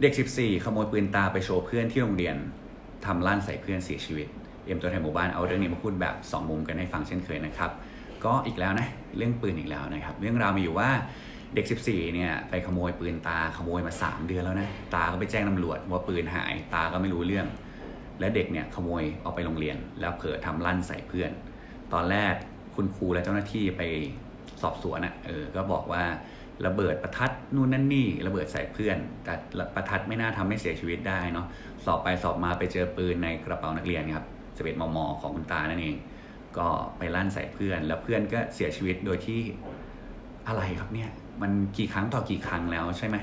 เด็ก 14 ขโมยปืนตาไปโชว์เพื่อนที่โรงเรียนทำลั่นใส่เพื่อนเสียชีวิต เอ็มตัวแทนหมู่บ้านเอาเรื่องนี้มาพูดแบบ 2 มุมกันให้ฟังเช่นเคยนะครับ ก็อีกแล้วนะ เรื่องปืนอีกแล้วนะครับ เรื่องราวมีอยู่ว่าเด็ก 14 เนี่ยไปขโมยปืนตาขโมยมา 3 เดือนแล้วนะ ตาก็ไปแจ้งตำรวจว่าปืนหาย ตาก็ไม่รู้เรื่อง และเด็กเนี่ยขโมยเอาไปโรงเรียน แล้วเผลอทำลั่นใส่เพื่อน ตอนแรกคุณครูและเจ้าหน้าที่ไปสอบสวนอะเออก็บอกว่า ระเบิดประทัดนู่นนั่นนี่ระเบิดใส่เพื่อน แต่ประทัดไม่น่าทำให้เสียชีวิตได้เนาะสอบไปสอบมาไปเจอปืนในกระเป๋านักเรียนครับ11มม ของคุณตานั่นเอง ก็ไปลั่นใส่เพื่อน แล้วเพื่อนก็เสียชีวิตโดยที่อะไรครับเนี่ย มันกี่ครั้งต่อกี่ครั้งแล้วใช่ไหม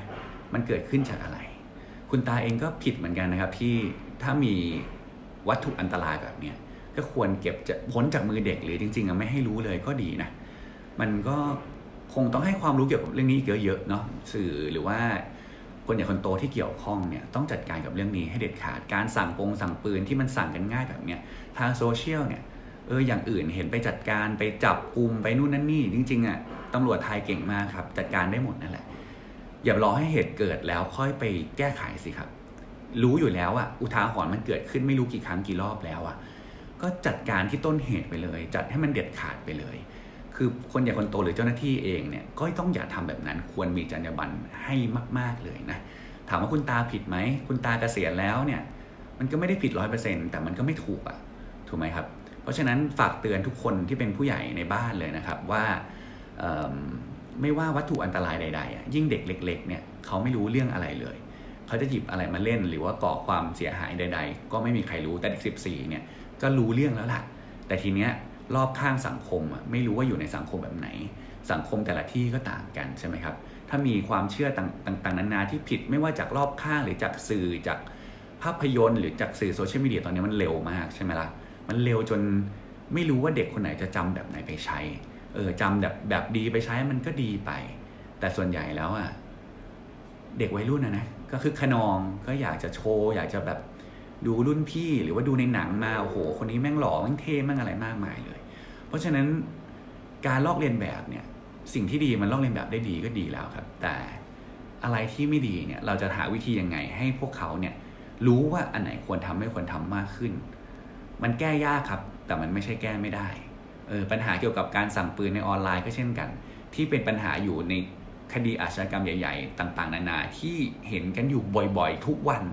มันเกิดขึ้นจากอะไร คุณตาเองก็ผิดเหมือนกันนะครับที่ถ้ามีวัตถุอันตรายแบบเนี้ยก็ควรเก็บจะพ้นจากมือเด็กหรือจริงๆอะไม่ให้รู้เลยก็ดีนะ มันก็ คงต้องให้ความรู้เกี่ยวกับเรื่องนี้อีกเยอะๆเนาะสื่อหรือว่าคนอย่างคนโตที่เกี่ยวข้องเนี่ยต้องจัดการกับเรื่องนี้ให้เด็ดขาดการสั่งปงสั่งปืนที่มันสั่งกันง่ายแบบเนี้ยทางโซเชียลเนี่ยเอออย่างอื่นเห็นไปจัดการไปจับกลุ่มไปนู่นนั่นนี่จริงๆอะตำรวจไทยเก่งมากครับ จัดการได้หมดนั่นแหละ อย่ารอให้เหตุเกิดแล้วค่อยไปแก้ไขสิครับ รู้อยู่แล้วอะอุทาหรณ์มันเกิดขึ้นไม่รู้กี่ครั้งกี่รอบแล้วอะก็จัดการที่ต้นเหตุไปเลย จัดให้มันเด็ดขาดไปเลย คือคนอย่คนโตหรือเจ้าหน้าที่เองเนี่ยก็ต้องอย่าทำแบบนั้นควรมีจรรยาบรรณให้มาก ๆเลยนะถามว่าคุณตาผิดไหมคุณตาเกษียณแล้วเนี่ยมันก็ไม่ได้ผิดร้อยเปอร์เซ็นต์แต่มันก็ไม่ถูกอะถูกไหมครับ เพราะฉะนั้นฝากเตือนทุกคนที่เป็นผู้ใหญ่ในบ้านเลยนะครับว่าไม่ว่าวัตถุอันตรายใดๆ ยิ่งเด็กเล็กๆเนี่ยเขาไม่รู้เรื่องอะไรเลย เขาจะหยิบอะไรมาเล่นหรือว่าก่อความเสียหายใด ๆ ก็ไม่มีใครรู้แต่เด็ก 14เนี่ยก็รู้เรื่องแล้วล่ะ แต่ทีเนี้ย รอบข้างสังคมอะไม่รู้ว่าอยู่ในสังคมแบบไหน สังคมแต่ละที่ก็ต่างกันใช่ไหมครับ ถ้ามีความเชื่อต่างางๆนานาที่ผิดไม่ว่าจากรอบข้างหรือจากสื่อจากภาพยนตร์หรือจากสื่อโซเชียลมีเดียตอนนี้มันเร็วมากใช่ไหมล่ะ มันเร็วจนไม่รู้ว่าเด็กคนไหนจะจำแบบไหนไปใช้ เออจำแบบแบบดีไปใช้มันก็ดีไป แต่ส่วนใหญ่แล้วอะเด็กวัยรุ่นนะนะก็คือขนองก็อยากจะโชว์ อยากจะแบบ ดูรุ่นพี่หรือว่าดูในหนังมาโอ้โห คนนี้แม่งหล่อแม่งเท่แม่งอะไรมากมายเลย เพราะฉะนั้นการลอกเลียนแบบเนี่ยสิ่งที่ดีมันลอกเลียนแบบได้ดีก็ดีแล้วครับ แต่อะไรที่ไม่ดีเนี่ยเราจะหาวิธียังไงให้พวกเขาเนี่ยรู้ว่าอันไหนควรทำไม่ควรทำมากขึ้น มันแก้ยากครับ แต่มันไม่ใช่แก้ไม่ได้เออปัญหาเกี่ยวกับการสั่งปืนในออนไลน์ก็เช่นกัน ที่เป็นปัญหาอยู่ในคดีอาชญากรรมใหญ่ ๆ ต่าง ๆ นานาที่เห็นกันอยู่บ่อยๆ ทุกวัน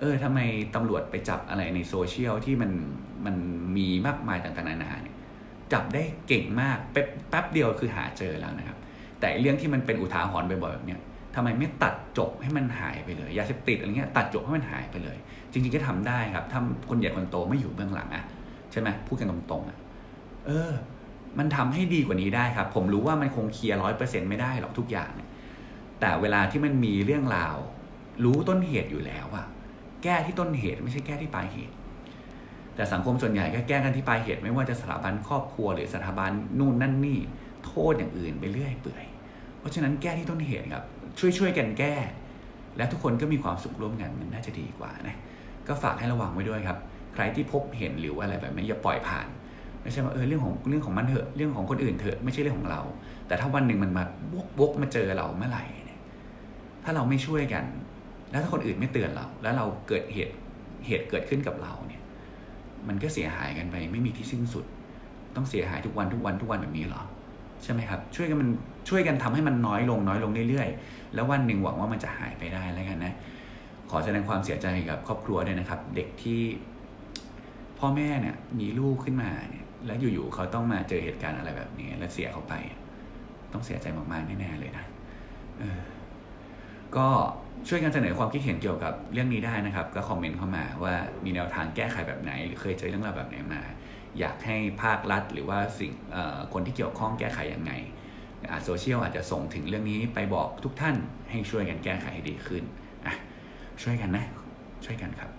เออทำไมตำรวจไปจับอะไรในโซเชียลที่มันมันมีมากมายต่างๆนานาเนี่ยจับได้เก่งมากแป๊บแป๊บเดียวคือหาเจอแล้วนะครับ แต่เรื่องที่มันเป็นอุทาหรณ์บ่อยๆแบบเนี้ยทำไมไม่ตัดจบให้มันหายไปเลยยาเสพติดอะไรเงี้ยตัดจบให้มันหายไปเลย จริงๆก็ทำได้ครับถ้าคนใหญ่คนโตไม่อยู่เบื้องหลังอะใช่ไหมพูดกันตรงๆอะเออ มันทำให้ดีกว่านี้ได้ครับ ผมรู้ว่ามันคงเคลียร์ร้อยเปอร์เซ็นต์ไม่ได้หรอกทุกอย่าง แต่เวลาที่มันมีเรื่องราว รู้ต้นเหตุอยู่แล้วอะ แก้ที่ต้นเหตุ ไม่ใช่แก้ที่ปลายเหตุ แต่สังคมส่วนใหญ่ก็แก้กันที่ปลายเหตุ ไม่ว่าจะสถาบันครอบครัวหรือสถาบันนู่นนั่นนี่โทษอย่างอื่นไปเรื่อยเปื่อย เพราะฉะนั้นแก้ที่ต้นเหตุครับ ช่วยช่วยกันแก้ และทุกคนก็มีความสุขร่วมกันมันน่าจะดีกว่านะก็ฝากให้ระวังไว้ด้วยครับ ใครที่พบเห็นหรืออะไรแบบนี้อย่าปล่อยผ่านไม่ใช่ว่าเออเรื่องของเรื่องของมันเถอะเรื่องของคนอื่นเถอะไม่ใช่เรื่องของเรา แต่ถ้าวันหนึ่งมันมาบวกบวกมาเจอเราเมื่อไหร่เนี่ยถ้าเราไม่ช่วยกัน แล้วถ้าคนอื่นไม่เตือนเรา แล้วเราเกิดเหตุเหตุเกิดขึ้นกับเราเนี่ย มันก็เสียหายกันไปไม่มีที่สิ้นสุด ต้องเสียหายทุกวันทุกวันทุกวันแบบนี้เหรอใช่ไหมครับ ช่วยกันมันช่วยกันทำให้มันน้อยลงน้อยลงเรื่อยๆ แล้ววันหนึ่งหวังว่ามันจะหายไปได้แล้วกันนะ ขอแสดงความเสียใจกับครอบครัวด้วยนะครับ เด็กที่ พ่อแม่เนี่ยมีลูกขึ้นมาเนี่ย แล้วอยู่ๆเขาต้องมาเจอเหตุการณ์อะไรแบบนี้ แล้วเสียเขาไป ต้องเสียใจมากๆแน่ๆเลยนะเออ ก็ช่วยกันเสนอความคิดเห็นเกี่ยวกับเรื่องนี้ได้นะครับ ก็คอมเมนต์เข้ามาว่ามีแนวทางแก้ไขแบบไหน หรือเคยเจอเรื่องราวแบบไหนมา อยากให้ภาครัฐ หรือว่าสิ่งคนที่เกี่ยวข้องแก้ไขยังไงอาโซเชียลอาจจะส่งถึงเรื่องนี้ไปบอกทุกท่านให้ช่วยกันแก้ไขให้ดีขึ้นอะช่วยกันนะ ช่วยกันครับ